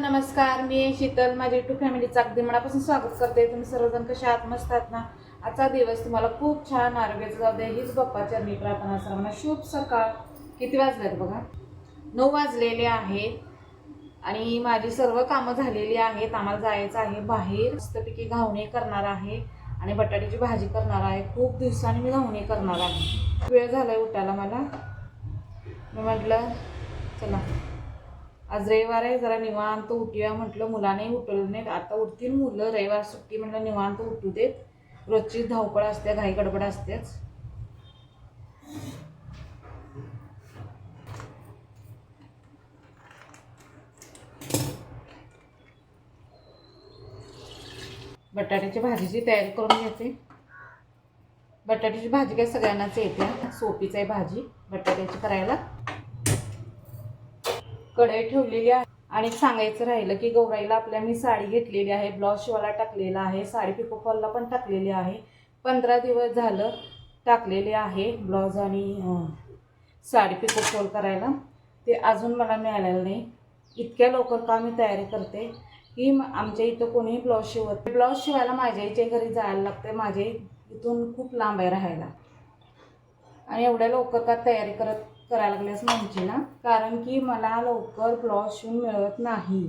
नमस्कार मी शीतल. माझ्या युट्यूब फॅमिलीचं अगदी मनापासून स्वागत करते. तुम्ही सर्वजण कसे आत मस्त आहात ना? आजचा दिवस तुम्हाला खूप छान आरोग्याचं जाऊ दे हीच बाप्पाच्या मी प्रार्थना सर्वांना शुभ सकाळ. किती वाजलेत बघा? नऊ वाजलेले आहेत आणि माझी सर्व कामं झालेली आहेत. आम्हाला जायचं आहे बाहेर. मस्तपैकी घावणे करणार आहे आणि बटाट्याची भाजी करणार आहे. खूप दिवसांनी मी घावणे करणार आहे. वेळ झाला आहे उठायला मला. मी म्हटलं चला. आज रविवार आहे जरा निवांत उठूया म्हटलं मुलाने उठवलं नाही. आता उठतील मुलं रविवार सुट्टी म्हटलं निवांत उठू देत. रोजची धावपळ असते घाई गडबड असतेच. बटाट्याची भाजीची तयारी करून घेते बटाट्याची भाजी काय सगळ्यांनाच येते. सोपीच आहे भाजी बटाट्याची करायला. कढई ठेवलेली आहे. आणि सांगायचं राहिलं की गौराईला आपल्या मी साडी घेतलेली आहे. ब्लाऊज शिवायला टाकलेला आहे. साडी पिकोफॉलला पण टाकलेली आहे. पंधरा दिवस झालं टाकलेले आहे ब्लाऊज आणि साडी पिकोफॉल करायला. ते अजून मला मिळालेलं नाही. इतक्या लवकर का मी तयारी करते? की आमच्या इथं कोणीही ब्लाऊज शिवत ब्लाऊज शिवायला माझ्या इथे घरी जायला लागते माझ्या इथून खूप लांब आहे राहायला. आणि एवढ्या लवकर का तयारी करत करायला लागल्यास म्हणची ना? कारण की मला लवकर ब्लाऊज शिवून मिळत नाही.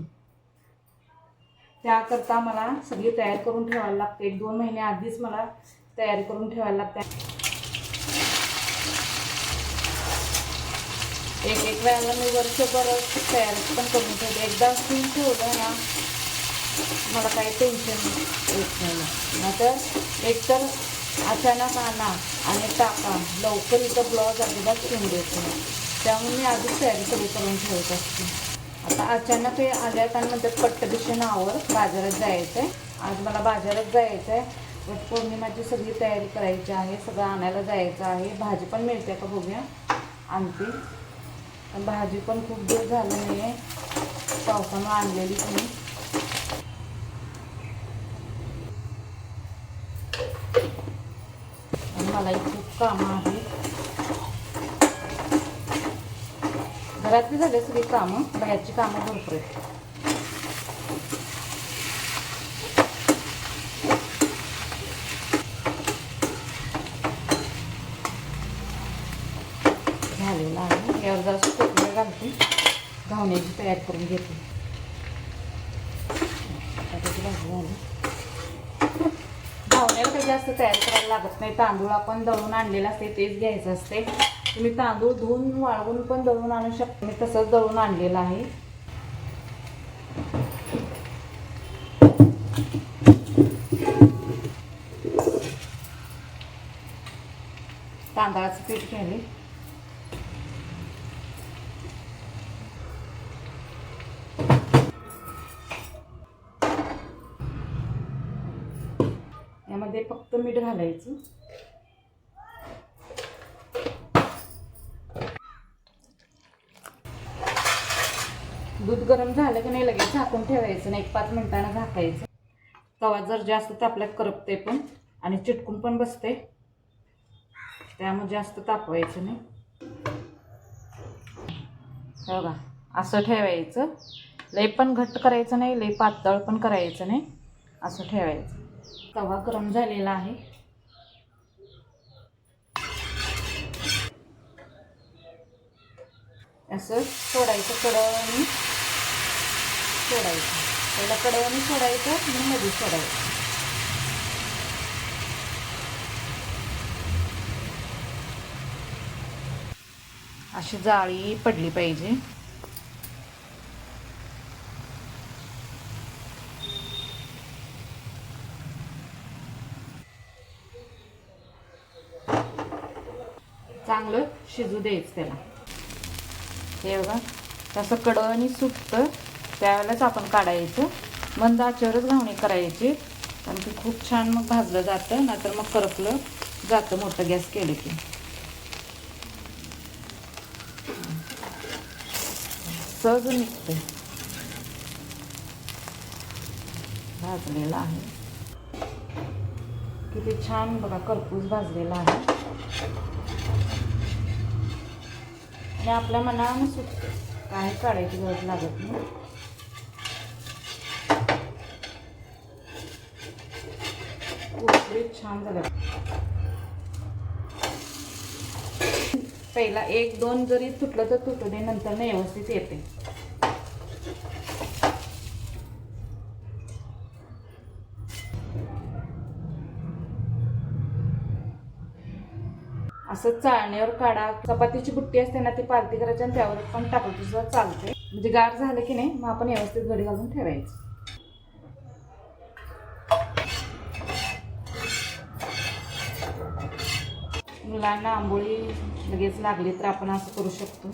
त्याकरता मला सगळी तयारी करून ठेवायला लागते. एक दोन महिने आधीच मला तयारी करून ठेवायला लागते. एक एक वेळेला मी वर्षभर तयारी पण करून ठेवते. एकदा शिवून ठेवलं ना मला काही टेन्शन येत नाही नाहीतर एकतर अचानक आणा आणि टाका. लवकर इथं ब्लाऊज अजिबात शिवून देत नाही. त्यामुळे मी आधीच तयारी सगळी करून ठेवत असते. आता अचानक हे आल्यात आणि म्हणतात पट्टदिशी नावावर बाजारात जायचं आहे आज मला बाजारात जायचं आहे वट पौर्णिमाची सगळी तयारी करायची आहे. सगळं आणायला जायचं आहे. भाजी पण मिळते का बघूया. आणते. भाजी पण खूप दिवस झालं नाही आहे पावसानं आणलेली तुम्ही आणि मलाही खूप कामं आहेत. घरातली झाले सगळी कामं बाहेरची कामं भरपूर आहेत. झालेलं आहे. यावर जरा कोथिंबीर घालते. घावण्याची तयारी करून घेते. झाली. जास्त तयार करायला लागत नाही. तांदूळ आपण दळून आणलेलं असते तेच घ्यायचं असते. तुम्ही तांदूळ धुवून वाळवून पण दळून आणू शकता. मी तसंच दळून आणलेलं आहे. तांदळाचं पीठ घ्यावे ह्यामध्ये फक्त मीठ घालायचं. दूध गरम झालं की नाही लगेच झाकून ठेवायचं नाही एक पाच मिनिटानं झाकायचं. तवा जर जास्त तापल्यात करपते पण आणि चिटकून पण बसते त्यामुळे जास्त तापवायचं नाही. बघा असं ठेवायचं. लई पण घट्ट करायचं नाही लई पातळ पण करायचं नाही असं ठेवायचं. तवा गरम झालेला आहे. असं सोडायचं कडवणी सोडायचं. पहिला कडवणी सोडायचं आणि मध्ये सोडायचं. अशी जाळी पडली पाहिजे. चांगलं शिजू द्यायचं त्याला. हे बघा तसं कडवणी सुटतं त्यावेळेलाच आपण काढायचं. मंद आचेवरच घावणी करायची. कारण की खूप छान मग भाजलं जातं नाहीतर मग करपलं जातं मोठं गॅस केलं की. सहज निघतं भाजलेला आहे. किती छान बघा करपूस भाजलेला आहे. हे आपल्या मनानं सुटते. काही काढायची गरज लागत नाही. छान झालं पहिला एक दोन जरी तुटलं तर तुटू दे नंतर व्यवस्थित येते. असं चाळण्यावर काढा. चपातीची बुट्टी असते ना ती पालती करायची आणि त्यावर पण टाकायची सुद्धा चालते म्हणजे गार झालं की नाही मग आपण व्यवस्थित घडी घालून ठेवायचं. मुलांना आंबोळी लगेच लागली तर आपण असं करू शकतो.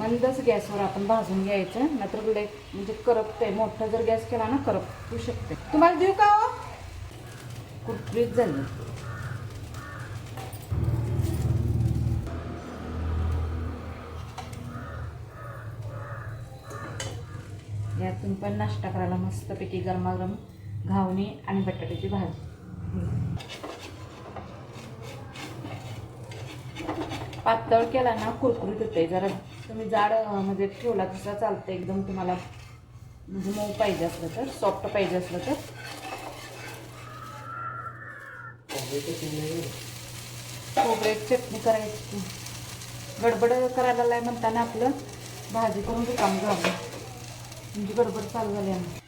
मंदच गॅसवर आपण भाजून घ्यायचं. नाहीतर लय म्हणजे करपते मोठा जर गॅस केला ना करपू शकते तुम्हाला देऊ का हो? कुरकुरीत झाली यातून पण नाश्ता करायला मस्तपैकी गरमागरम घावणी आणि बटाट्याची भाजी. पातळ केला ना कुरकुरीत होते जरा. तुम्ही जाड म्हणजे ठेवला तसा चालतं एकदम तुम्हाला म्हणजे मऊ पाहिजे असलं तर सॉफ्ट पाहिजे असलं तर. खोबऱ्याची चटणी करायची. गडबड करायला लाय म्हणताना आपलं भाजी करून रिकाम झालं. म्हणजे गडबड चालू झाली आम्ही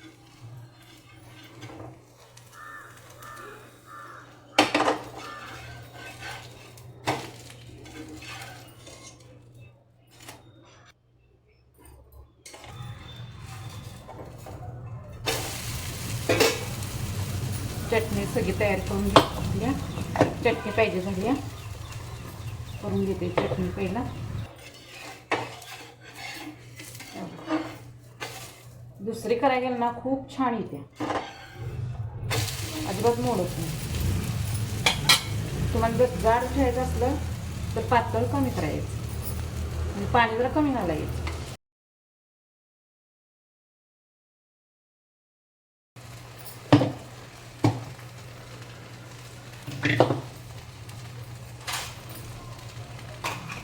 चटणी सगळी तयार करून घ्या चटणी पाहिजे झाली करून घेते चटणी पहिला. दुसरी करायला गेलं ना खूप छान येते. अजिबात मोडत नाही. तुम्हाला जर जाड ठेवायचं असलं तर पातळ कमी करायचं. पाणी जरा कमी घालायचं.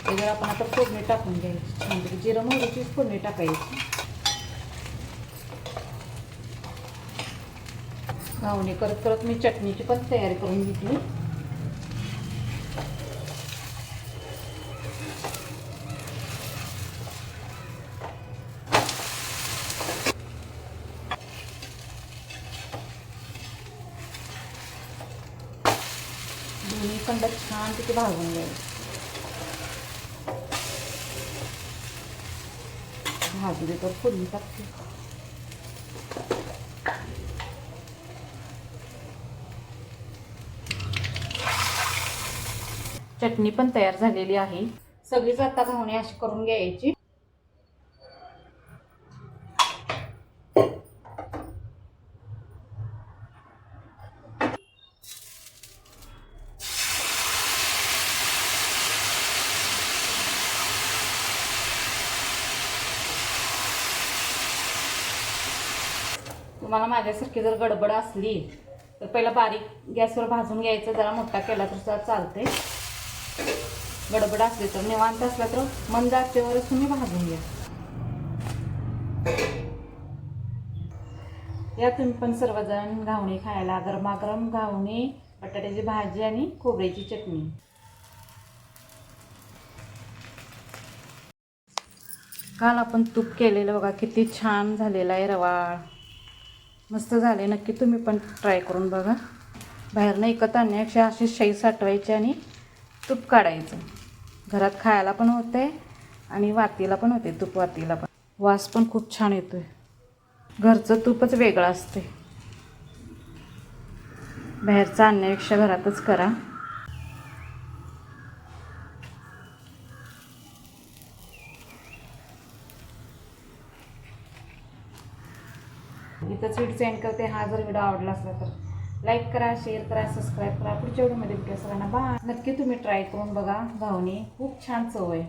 त्याच्यावर आपण आता फोडणी टाकून घ्यायची. छान जिरं मोहरीची फोडणी टाकायची. घावणी करत करत मी चटणीची पण तयारी करून घेतली. दोन्ही छान तिथे भाजून घ्यायची भाजू दे तर फोडणी टाकते. चटणी पण तयार झालेली आहे. सगळीच आता धावणे अशी करून घ्यायची. तुम्हाला माझ्यासारखी जर गडबड असली तर पहिलं बारीक गॅसवर भाजून घ्यायचं जरा मोठा केला तर सुद्धा चालते गडबड असली तर निवांत असला तर मंद आचेवरच तुम्ही भाजून घ्या. या तुम्ही पण सर्वजण घावणी खायला गरमागरम घावणी बटाट्याची भाजी आणि खोबऱ्याची चटणी. काल आपण तूप केलेलं बघा किती छान झालेला आहे रवाळ मस्त झाले. नक्की तुम्ही पण ट्राय करून बघा. बाहेरनं एकत आणण्यापेक्षा अशी शाई साठवायची आणि तूप काढायचं. घरात खायला पण होते आणि वातीला पण होते तूप वातीला पण. वास पण खूप छान येतो आहे घरचं तूपच वेगळं असते बाहेरचं आणण्यापेक्षा घरातच करा. इथंच व्हिडिओ सेंड करते हा जर व्हिडिओ आवडला असला तर. लाईक करा शेअर करा सबस्क्राईब करा. पुढच्या व्हिडिओमध्ये भेटूया सगळ्यांना. बा नक्की तुम्ही ट्राय करून बघा. भावनी खूप छान चव आहे.